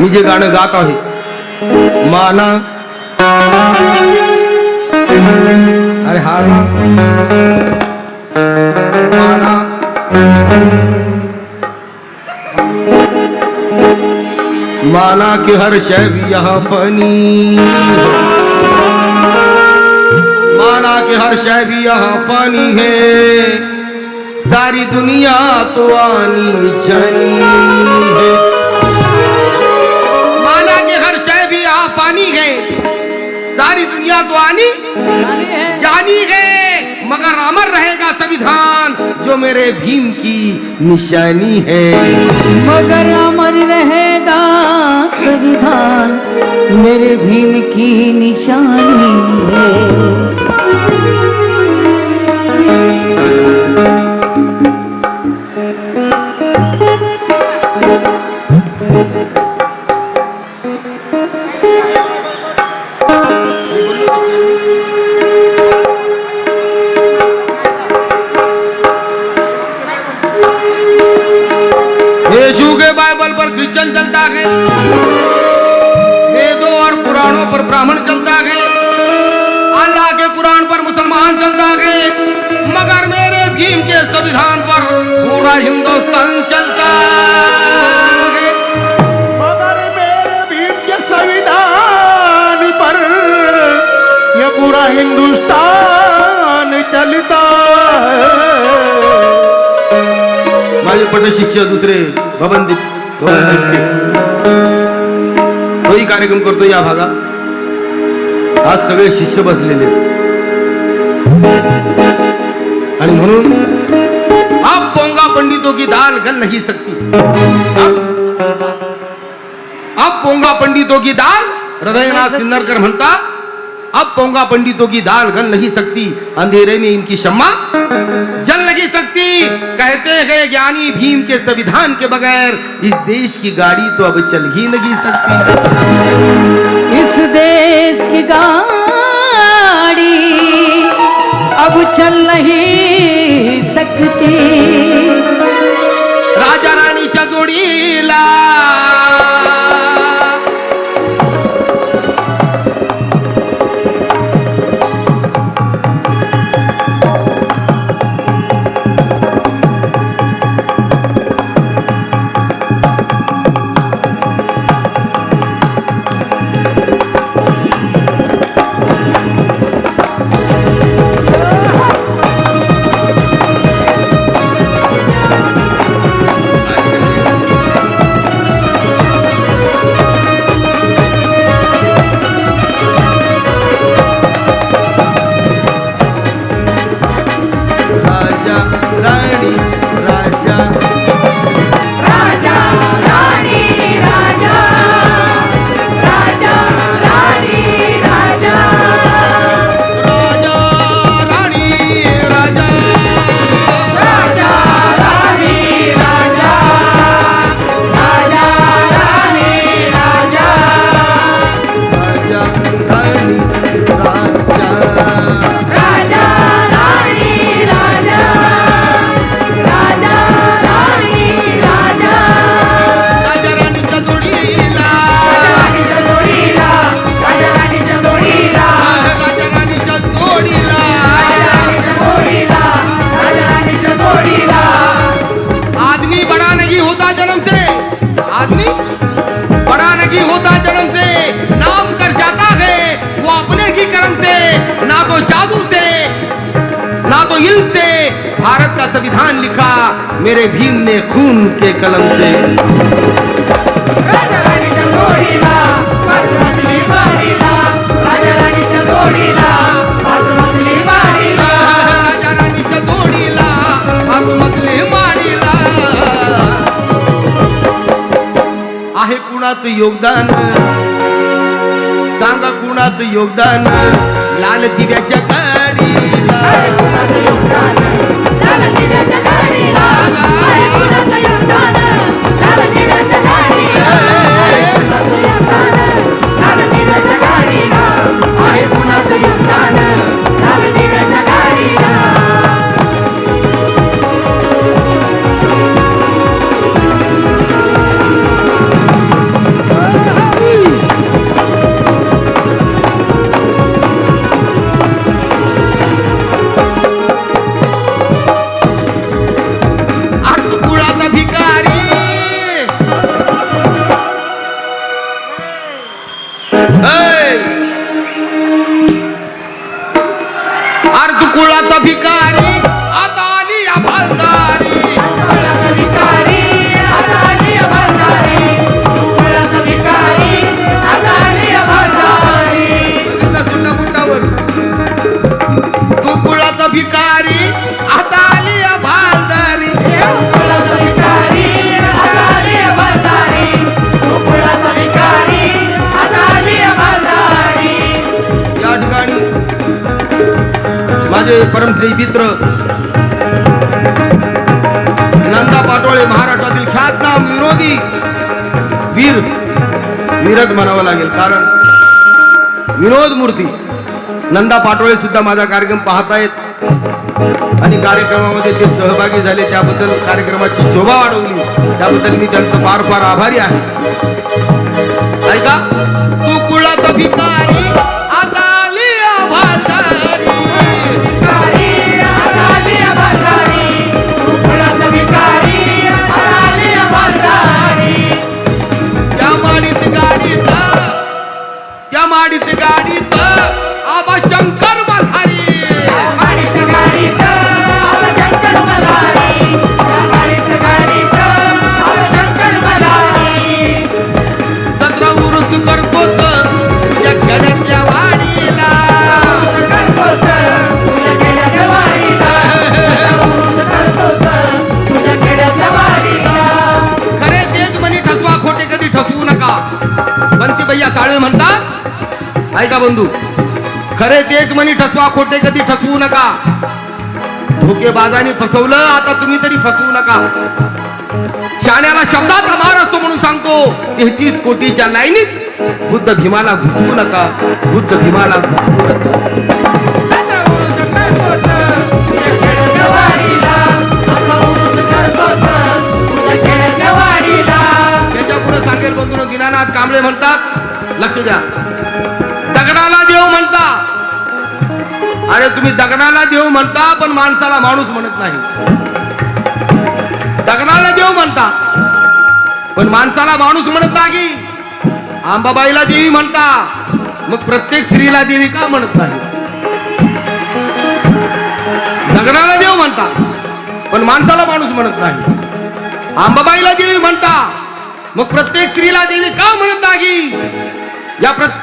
मी जे गाणं गात आहे माना। अरे हा माना। माना कि हर भी यहाँ पानी माना कि हर भी यहाँ पानी है। सारी दुनिया तो आनी जानी है। तो आनी जानी है, मगर अमर रहेगा संविधान, जो मेरे भीम की निशानी है। मगर अमर रहेगा संविधान, मेरे भीम की निशानी है। यीशु के बाइबल पर क्रिश्चियन चलता है वेदों और पुराणों पर ब्राह्मण चलता है अल्लाह के कुरान पर मुसलमान चलता है मगर मेरे भीम के संविधान पर पूरा हिंदुस्तान चलता है मगर मेरे भीम के संविधान पर ये पूरा हिंदुस्तान माझे शिष्य दुसरे भवनदीप तोही कार्यक्रम करतो या भागात. आज सगळे शिष्य बसलेले आणि म्हणून आप पोंगा पंडितो की दाल गल नाही सकती. अब पोंगा पंडितो की दाल हृदयनाथ सिन्नरकर म्हणता अब पोंगा पंडितों की दाल गल नहीं सकती अंधेरे में इनकी शम्मा जल नहीं सकती। कहते हैं ज्ञानी भीम के संविधान के बगैर इस देश की गाड़ी तो अब चल ही नहीं सकती। इस देश की गाड़ी अब चल नहीं सकती। राजा रानी जोडीला मेरे भीम ने खून के कलम से। आहे कुणाचं योगदान? सांगा कुणाचं योगदान? लाल दिव्याच्या गाडीला योगदान? धर्मश्री मित्र नंदा पाटोळे महाराष्ट्रातील ख्यातनाम विरोधी वीर वीरच म्हणावं लागेल. कारण विनोद मूर्ती नंदा पाटोळे सुद्धा माझा कार्यक्रम पाहतायत. आणि कार्यक्रमामध्ये ते सहभागी झाले त्याबद्दल कार्यक्रमाची शोभा वाढवली. त्याबद्दल मी त्यांचं फार फार आभारी आहे. खरे तेच म्हणी ठसवा खोटे कधी ठसवू नका. धोकेबाजाने फसवलं आता तुम्ही तरी फसवू नका. शाण्याला शब्दाचा मार असतो म्हणून सांगतो तेहतीस कोटीच्या लाईनीत बुद्ध भीमाला घुसवू नका बुद्ध भीमाला घुसवू नका. सांगेल बंधू दिनानाथ कांबळे म्हणतात लक्ष द्या. दगडाला देव म्हणतात. अरे तुम्ही दगडाला देव म्हणता पण माणसाला माणूस म्हणत नाही. दगडाला देव म्हणता पण माणसाला माणूस म्हणत नाही. आंबाबाईला देवी म्हणता मग प्रत्येक स्त्रीला देवी का म्हणत नाही? दगडाला देव म्हणता पण माणसाला माणूस म्हणत नाही. आंबाबाईला देवी म्हणता मग प्रत्येक स्त्रीला देवी का म्हणत नाही? या प्रत्येक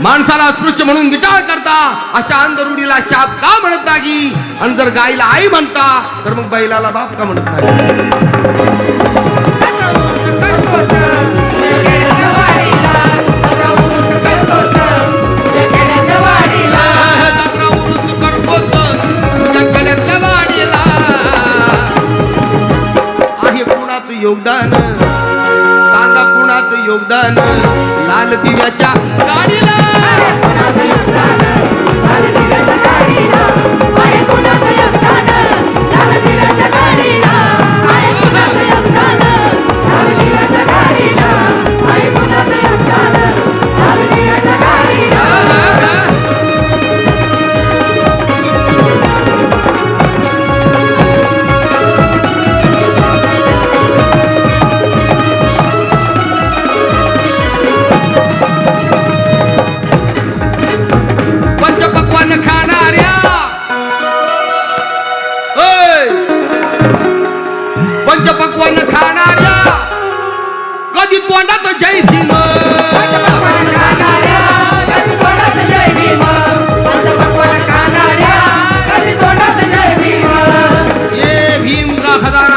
माणसाला अस्पृश्य म्हणून विटाळ करता अशा अंधरुडीला शाप का म्हणत नाही? आणि जर गाईला आई म्हणता तर मग बैलाला बाप का म्हणत नाही?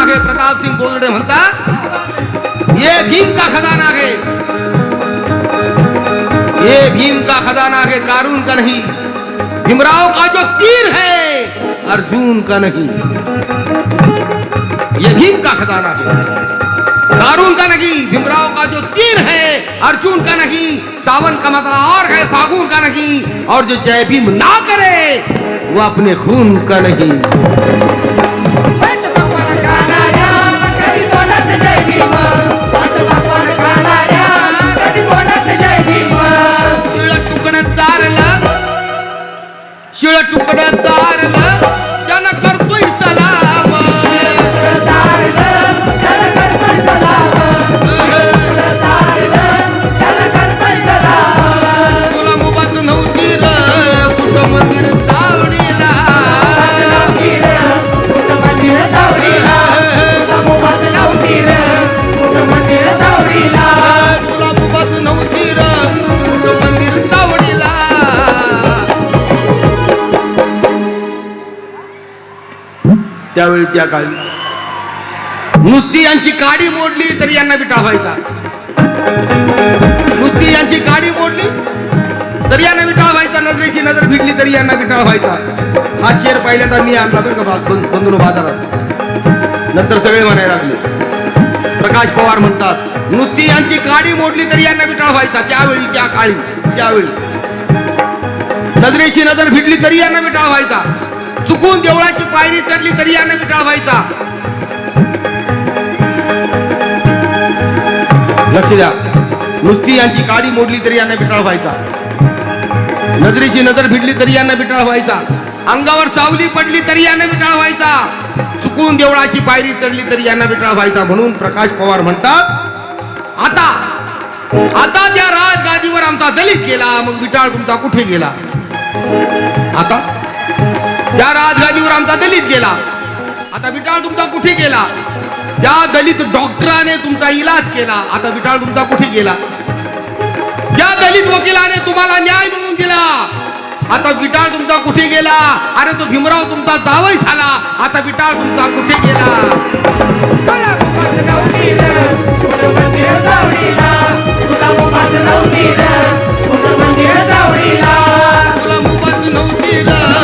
खजाना है प्रताप सिंह बोलडे म्हणतात ये भीम का खजाना है। ये भीम का खजाना है, कारून का नहीं, भीमराव का जो तीर है, अर्जुन का नहीं। ये भीम का खजाना है, कारून का नहीं, भीमराव का जो तीर है, अर्जुन का नहीं, सावन का मतलब और है, फागुन का नहीं, और जो जय भीम ना करे, वो अपने खून का नहीं। शिळ त्यावेळी त्या काळी. नुसती यांची काडी मोडली तरी यांना विटा व्हायचा नुसती यांची काडी मोडली तरी यांना विटाळ व्हायचा नजरेची नजर भिडली तरी यांना विटाळ व्हायचा हा शेर पहिल्यांदा मी आणला बरं का बा- बाजारात नंतर सगळे म्हणायला लागले. प्रकाश पवार म्हणतात नुसती यांची काडी मोडली तरी यांना विटाळ व्हायचा त्यावेळी त्या काळी त्यावेळी. नजरेची नजर भिडली तरी यांना विटाळ व्हायचा चुकून देवळाची पायरी चढली तरी यांना विटाळ व्हायचा. लक्ष द्या. नुसती यांची काडी मोडली तरी यांना विटाळ व्हायचा. नजरेची नजर भिडली तरी यांना विटाळ व्हायचा. अंगावर चावली पडली तरी यांना विटाळ व्हायचा. चुकून देवळाची पायरी चढली तरी यांना विटाळ व्हायचा म्हणून प्रकाश पवार म्हणतात आता आता त्या राजगादीवर आमचा दलित गेला मग विटाळ तुमचा कुठे गेला? आता त्या राजगादीवर आमचा दलित गेला आता विटाळ तुमचा कुठे गेला? ज्या दलित डॉक्टराने तुमचा इलाज केला आता विटाळ तुमचा कुठे गेला? ज्या दलित वकिलाने तुम्हाला न्याय मिळवून दिला आता विटाळ तुमचा कुठे गेला? अरे तो भीमराव तुमचा जावई झाला आता विटाळ तुमचा कुठे गेला? तुला मुबाच नव्हती र.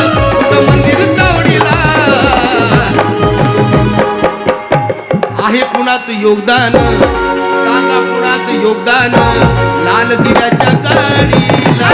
आहे कुणाचं योगदान? सांगा कुणाचं योगदान? लाल दिव्याच्या गाडीला